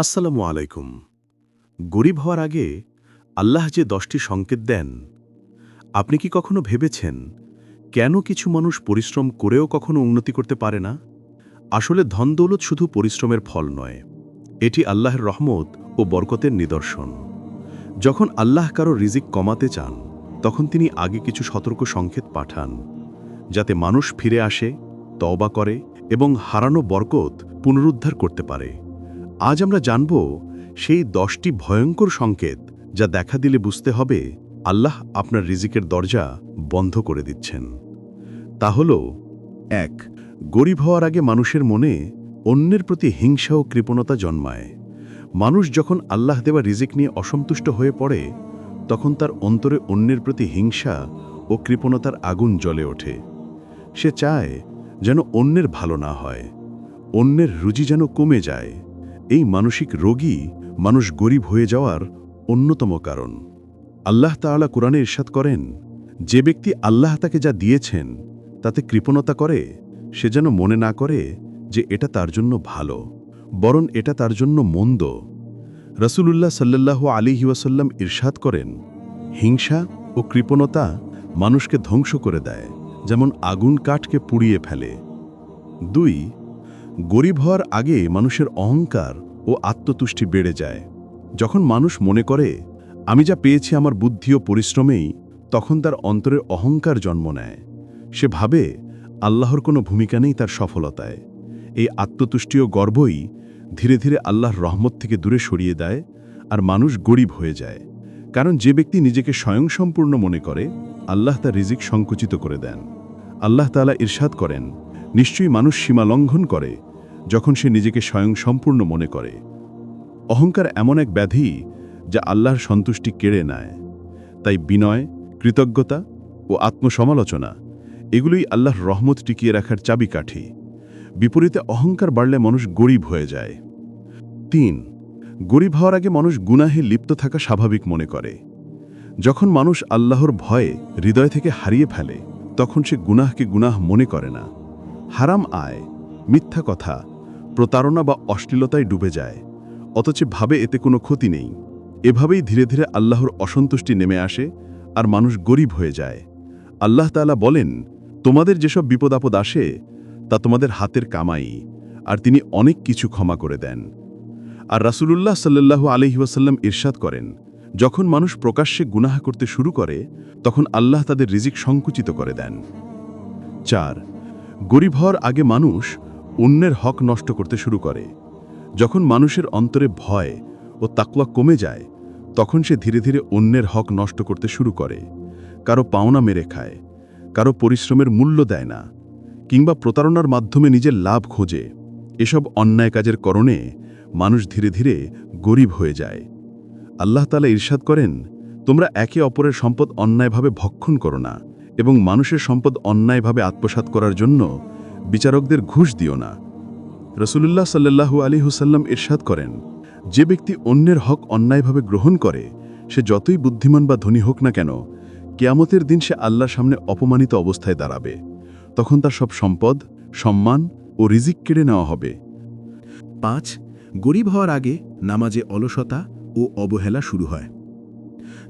আসসালামু আলাইকুম। গরিব হওয়ার আগে আল্লাহ যে দশটি সংকেত দেন, আপনি কি কখনো ভেবেছেন কেন কিছু মানুষ পরিশ্রম করেও কখনো উন্নতি করতে পারে না? আসলে ধন দৌলত শুধু পরিশ্রমের ফল নয়, এটি আল্লাহর রহমত ও বরকতের নিদর্শন। যখন আল্লাহ কারও রিজিক কমাতে চান, তখন তিনি আগে কিছু সতর্ক সংকেত পাঠান, যাতে মানুষ ফিরে আসে, তওবা করে এবং হারানো বরকত পুনরুদ্ধার করতে পারে। আজ আমরা জানব সেই দশটি ভয়ঙ্কর সংকেত যা দেখা দিলে বুঝতে হবে আল্লাহ আপনার রিজিকের দরজা বন্ধ করে দিচ্ছেন। তা হল, এক, গরিব হওয়ার আগে মানুষের মনে অন্যের প্রতি হিংসা ও কৃপণতা জন্মায়। মানুষ যখন আল্লাহ দেওয়া রিজিক নিয়ে অসন্তুষ্ট হয়ে পড়ে, তখন তার অন্তরে অন্যের প্রতি হিংসা ও কৃপণতার আগুন জ্বলে ওঠে। সে চায় যেন অন্যের ভালো না হয়, অন্যের রুজি যেন কমে যায়। এই মানসিক রোগী মানুষ গরিব হয়ে যাওয়ার অন্যতম কারণ। আল্লাহ তাআলা কোরআনে ইরশাদ করেন, যে ব্যক্তি আল্লাহ তাকে যা দিয়েছেন, তাতে কৃপণতা করে, সে যেন মনে না করে যে এটা তার জন্য ভালো, বরং এটা তার জন্য মন্দ। রসুলুল্লাহ সাল্লাল্লাহু আলিহি ওয়াসাল্লাম ইরশাদ করেন, হিংসা ও কৃপণতা মানুষকে ধ্বংস করে দেয়, যেমন আগুন কাঠকে পুড়িয়ে ফেলে। দুই, গরিব হওয়ার আগে মানুষের অহংকার ও আত্মতুষ্টি বেড়ে যায়। যখন মানুষ মনে করে, আমি যা পেয়েছি আমার বুদ্ধি ও পরিশ্রমেই, তখন তার অন্তরের অহংকার জন্ম নেয়। সে ভাবে, আল্লাহর কোনো ভূমিকা নেই তার সফলতায়। এই আত্মতুষ্টি ও গর্বই ধীরে ধীরে আল্লাহর রহমত থেকে দূরে সরিয়ে দেয় আর মানুষ গরিব হয়ে যায়। কারণ যে ব্যক্তি নিজেকে স্বয়ংসম্পূর্ণ মনে করে, আল্লাহ তার রিজিক সংকুচিত করে দেন। আল্লাহ তালা ইরশাদ করেন, নিশ্চয়ই মানুষ সীমা লঙ্ঘন করে যখন সে নিজেকে স্বয়ং সম্পূর্ণ মনে করে। অহংকার এমন এক ব্যাধি যা আল্লাহর সন্তুষ্টি কেড়ে নেয়। তাই বিনয়, কৃতজ্ঞতা ও আত্মসমালোচনা, এগুলোই আল্লাহর রহমত টিকিয়ে রাখার চাবিকাঠি। বিপরীতে অহংকার বাড়লে মানুষ গরিব হয়ে যায়। তিন, গরিব হওয়ার আগে মানুষ গুনাহে লিপ্ত থাকা স্বাভাবিক মনে করে। যখন মানুষ আল্লাহর ভয়ে হৃদয় থেকে হারিয়ে ফেলে, তখন সে গুনাহকে গুনাহ মনে করে না। হারাম আয়, মিথ্যা কথা প্রতারণা বা অশ্লীলতায় ডুবে যায়। অথচ ভাবে এতে কোনো ক্ষতি নেই। এভাবেই ধীরে ধীরে আল্লাহর অসন্তুষ্টি নেমে আসে আর মানুষ গরিব হয়ে যায়। আল্লাহ তাআলা বলেন, তোমাদের যেসব বিপদ আপদ আসে, তা তোমাদের হাতের কামাই, আর তিনি অনেক কিছু ক্ষমা করে দেন। আর রাসূলুল্লাহ সাল্লাল্লাহু আলহি ওয়াসাল্লাম ইরশাদ করেন, যখন মানুষ প্রকাশ্যে গুনাহ করতে শুরু করে, তখন আল্লাহ তাদের রিজিক সংকুচিত করে দেন। চার, গরিব হওয়ার আগে মানুষ অন্যের হক নষ্ট করতে শুরু করে। যখন মানুষের অন্তরে ভয় ও তাকওয়া কমে যায়, তখন সে ধীরে ধীরে অন্যের হক নষ্ট করতে শুরু করে। কারও পাওনা মেরে খায়, কারও পরিশ্রমের মূল্য দেয় না, কিংবা প্রতারণার মাধ্যমে নিজের লাভ খোঁজে। এসব অন্যায় কাজের করণে মানুষ ধীরে ধীরে গরিব হয়ে যায়। আল্লাহ তালা ইরশাদ করেন, তোমরা একে অপরের সম্পদ অন্যায়ভাবে ভক্ষণ করো না এবং মানুষের সম্পদ অন্যায়ভাবে আত্মসাৎ করার জন্য বিচারকদের ঘুষ দিও না। রসুলুল্লাহ সাল্লাহু আলী হুসাল্লাম ইরশাদ করেন, যে ব্যক্তি অন্যের হক অন্যায়ভাবে গ্রহণ করে, সে যতই বুদ্ধিমান বা ধনী হোক না কেন, কেয়ামতের দিন সে আল্লাহর সামনে অপমানিত অবস্থায় দাঁড়াবে। তখন তার সব সম্পদ, সম্মান ও রিজিক কেড়ে নেওয়া হবে। পাঁচ, গরিব হওয়ার আগে নামাজে অলসতা ও অবহেলা শুরু হয়।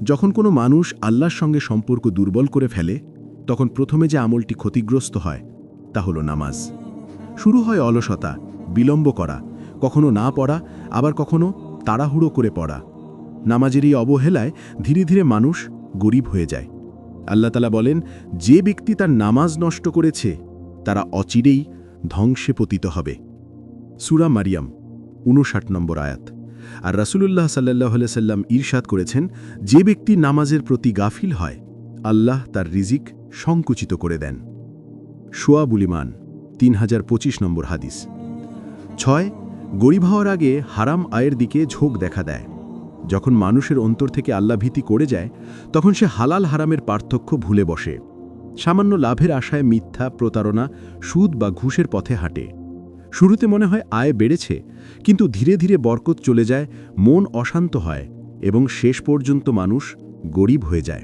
যখন কোনো মানুষ আল্লাহর সঙ্গে সম্পর্ক দুর্বল করে ফেলে, তখন প্রথমে যে আমলটি ক্ষতিগ্রস্ত হয় তা হলো নামাজ। শুরু হয় অলসতা, বিলম্ব করা, কখনো না পড়া, আবার কখনো তাড়াহুড়ো করে পড়া। নামাজের এই অবহেলায় ধীরে ধীরে মানুষ গরিব হয়ে যায়। আল্লাহ তালা বলেন, যে ব্যক্তি তার নামাজ নষ্ট করেছে, তারা অচিরেই ধ্বংসে পতিত হবে। সুরা মারিয়াম উনষাট নম্বর আয়াত। আর রাসূলুল্লাহ সাল্লাহ সাল্লাম ঈর্ষাদ করেছেন, যে ব্যক্তি নামাজের প্রতি গাফিল হয়, আল্লাহ তার রিজিক সংকুচিত করে দেন। সোয়াবুলিমান তিন হাজার পঁচিশ নম্বর হাদিস। ছয়, গরিব হওয়ার আগে হারাম আয়ের দিকে ঝোঁক দেখা দেয়। যখন মানুষের অন্তর থেকে আল্লাহ ভীতি করে যায়, তখন সে হালাল হারামের পার্থক্য ভুলে বসে। সামান্য লাভের আশায় মিথ্যা, প্রতারণা, সুদ বা ঘুষের পথে হাঁটে। শুরুতে মনে হয় আয় বেড়েছে, কিন্তু ধীরে ধীরে বরকত চলে যায়, মন অশান্ত হয় এবং শেষ পর্যন্ত মানুষ গরিব হয়ে যায়।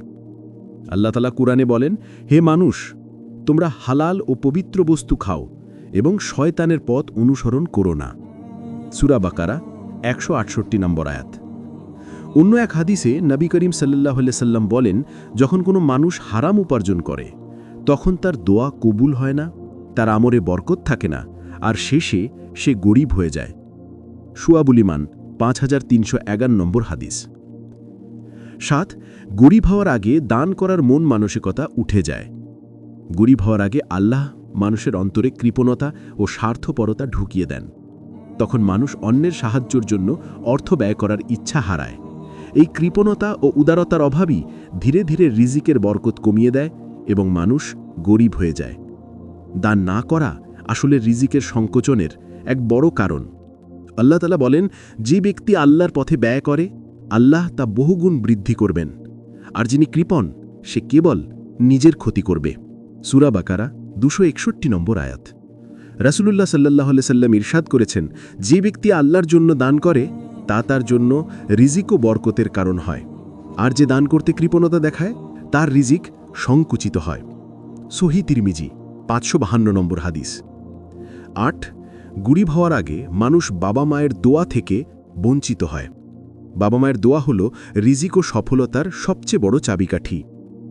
আল্লাহ তালা কুরআনে বলেন, হে মানুষ তোমরা হালাল ও পবিত্র বস্তু খাও এবং শয়তানের পথ অনুসরণ করো না। সুরা বাকারা, একশো আটষট্টি নম্বর আয়াত। অন্য এক হাদিসে নবী করিম সাল্লাহ সাল্লাম বলেন, যখন কোনো মানুষ হারাম উপার্জন করে, তখন তার দোয়া কবুল হয় না, তার আমরে বরকত থাকে না, আর শেষে সে গরিব হয়ে যায়। সুয়াবুলিমান পাঁচ হাজার তিনশো এগারো নম্বর হাদিস। সাত, গরিব হওয়ার আগে দান করার মন মানসিকতা উঠে যায়। গরিব হওয়ার আগে আল্লাহ মানুষের অন্তরে কৃপণতা ও স্বার্থপরতা ঢুকিয়ে দেন। তখন মানুষ অন্যের সাহায্যের জন্য অর্থ ব্যয় করার ইচ্ছা হারায়। এই কৃপণতা ও উদারতার অভাবই ধীরে ধীরে রিজিকের বরকত কমিয়ে দেয় এবং মানুষ গরিব হয়ে যায়। দান না করা আসলে রিজিকের সংকোচনের এক বড় কারণ। আল্লাহ তালা বলেন, যে ব্যক্তি আল্লাহর পথে ব্যয় করে, আল্লাহ তা বহুগুণ বৃদ্ধি করবেন। আর যিনি কৃপণ, সে কেবল নিজের ক্ষতি করবে। সুরা বাকারা দুশো একষট্টি নম্বর আয়াত। রাসুলুল্লাহ সাল্লাহ সাল্লাম ইরশাদ করেছেন, যে ব্যক্তি আল্লাহর জন্য দান করে, তা তার জন্য রিজিক ও বরকতের কারণ হয়। আর যে দান করতে কৃপণতা দেখায়, তার রিজিক সংকুচিত হয়। সহি তিরমিজি, পাঁচশো বাহান্ন নম্বর হাদিস। আট, গরিব হওয়ার আগে মানুষ বাবা মায়ের দোয়া থেকে বঞ্চিত হয়। বাবা মায়ের দোয়া হল রিজিক ও সফলতার সবচেয়ে বড় চাবিকাঠি।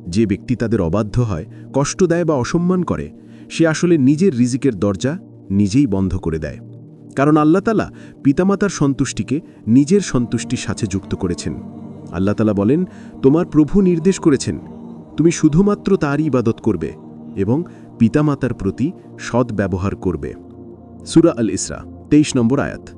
যে ব্যক্তি তাদের অবাধ্য হয়, কষ্ট দেয় বা অসম্মান করে, সে আসলে নিজের রিজিকের দরজা নিজেই বন্ধ করে দেয়। কারণ আল্লাহতালা পিতামাতার সন্তুষ্টিকে নিজের সন্তুষ্টির সাথে যুক্ত করেছেন। আল্লাহতালা বলেন, তোমার প্রভু নির্দেশ করেছেন, তুমি শুধুমাত্র তারই ইবাদত করবে এবং পিতামাতার প্রতি সৎ ব্যবহার করবে। সুরা আল ইসরা, তেইশ নম্বর আয়াত।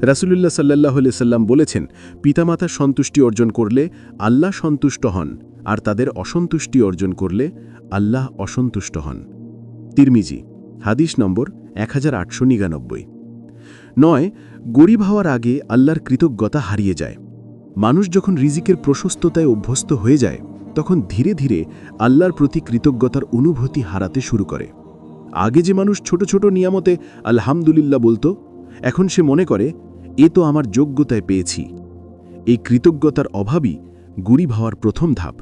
রাসুলুল্লাহ সাল্লাহ সাল্লাম বলেছেন, পিতামাতার সন্তুষ্টি অর্জন করলে আল্লাহ সন্তুষ্ট হন আর তাদের অসন্তুষ্টি অর্জন করলে আল্লাহ অসন্তুষ্ট হন। তিরমিজি, হাদিস নম্বর এক হাজার আটশো নিরানব্বই। নয়, গরিব হওয়ার আগে আল্লাহর কৃতজ্ঞতা হারিয়ে যায়। মানুষ যখন রিজিকের প্রশস্ততায় অভ্যস্ত হয়ে যায়, তখন ধীরে ধীরে আল্লাহর প্রতি কৃতজ্ঞতার অনুভূতি হারাতে শুরু করে। আগে যে মানুষ ছোট ছোট নিয়ামতে আলহামদুলিল্লাহ বলতো, এখন সে মনে করে, এ তো আমার যোগ্যতায় পেয়েছি। এই কৃতজ্ঞতার অভাবই গরিব হওয়ার প্রথম ধাপ।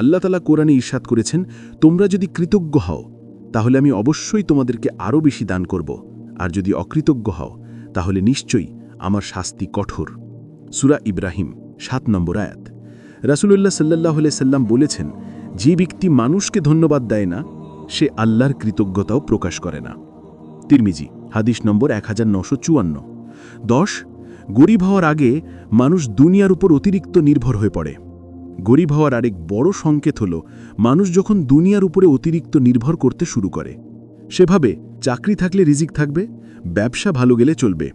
আল্লাহ তালা কোরআনে ঈর্ষাদ করেছেন, তোমরা যদি কৃতজ্ঞ হও, তাহলে আমি অবশ্যই তোমাদেরকে আরও বেশি দান করব। আর যদি অকৃতজ্ঞ হও, তাহলে নিশ্চয়ই আমার শাস্তি কঠোর। সুরা ইব্রাহিম, সাত নম্বর আয়াত। রাসুলুল্লাহ সাল্লাহ সাল্লাম বলেছেন, যে ব্যক্তি মানুষকে ধন্যবাদ দেয় না, সে আল্লাহর কৃতজ্ঞতাও প্রকাশ করে না। তিরমিজি, হাদিস নম্বর এক হাজার নশো চুয়ান্ন। দশ, গরিব হওয়ার আগে মানুষ দুনিয়ার উপর অতিরিক্ত নির্ভর হয়ে পড়ে। গরিব হওয়ার আরেক বড় সংকেত হল, মানুষ যখন দুনিয়ার উপরে অতিরিক্ত নির্ভর করতে শুরু করে। সেভাবে চাকরি থাকলে রিজিক থাকবে, ব্যবসা ভালো গেলে চলবে।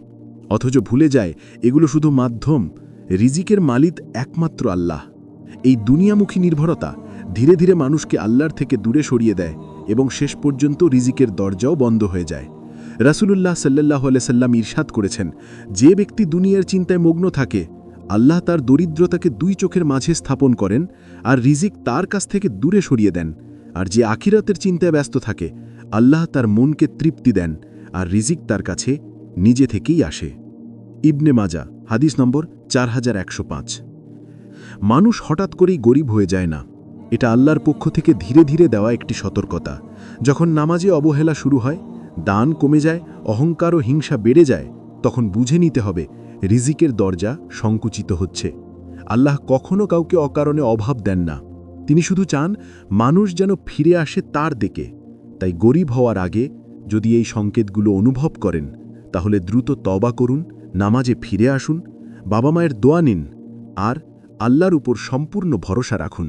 অথচ ভুলে যায়, এগুলো শুধু মাধ্যম, রিজিকের মালিক একমাত্র আল্লাহ। এই দুনিয়ামুখী নির্ভরতা ধীরে ধীরে মানুষকে আল্লাহর থেকে দূরে সরিয়ে দেয় এবং শেষ পর্যন্ত রিজিকের দরজাও বন্ধ হয়ে যায়। রাসুলুল্লাহ সাল্লাহ সাল্লাম ঈর্ষাদ করেছেন, যে ব্যক্তি দুনিয়ার চিন্তায় মগ্ন থাকে আল্লাহ তার দরিদ্রতাকে দুই চোখের মাঝে স্থাপন করেন আর রিজিক তার কাছ থেকে দূরে সরিয়ে দেন। আর যে আখিরাতের চিন্তায় ব্যস্ত থাকে, আল্লাহ তার মনকে তৃপ্তি দেন আর রিজিক তার কাছে নিজে থেকেই আসে। ইবনে মাজা, হাদিস নম্বর চার হাজার একশো পাঁচ। মানুষ হঠাৎ করেই গরিব হয়ে যায় না। এটা আল্লাহর পক্ষ থেকে ধীরে ধীরে দেওয়া একটি সতর্কতা। যখন নামাজে অবহেলা শুরু হয়, দান কমে যায়, অহংকার ও হিংসা বেড়ে যায়, তখন বুঝে নিতে হবে রিজিকের দরজা সংকুচিত হচ্ছে। আল্লাহ কখনো কাউকে অকারণে অভাব দেন না। তিনি শুধু চান, মানুষ যেন ফিরে আসে তার দিকে। তাই গরিব হওয়ার আগে যদি এই সংকেতগুলো অনুভব করেন, তাহলে দ্রুত তবা করুন, নামাজে ফিরে আসুন, বাবা মায়ের দোয়া নিন, আর আল্লাহর উপর সম্পূর্ণ ভরসা রাখুন।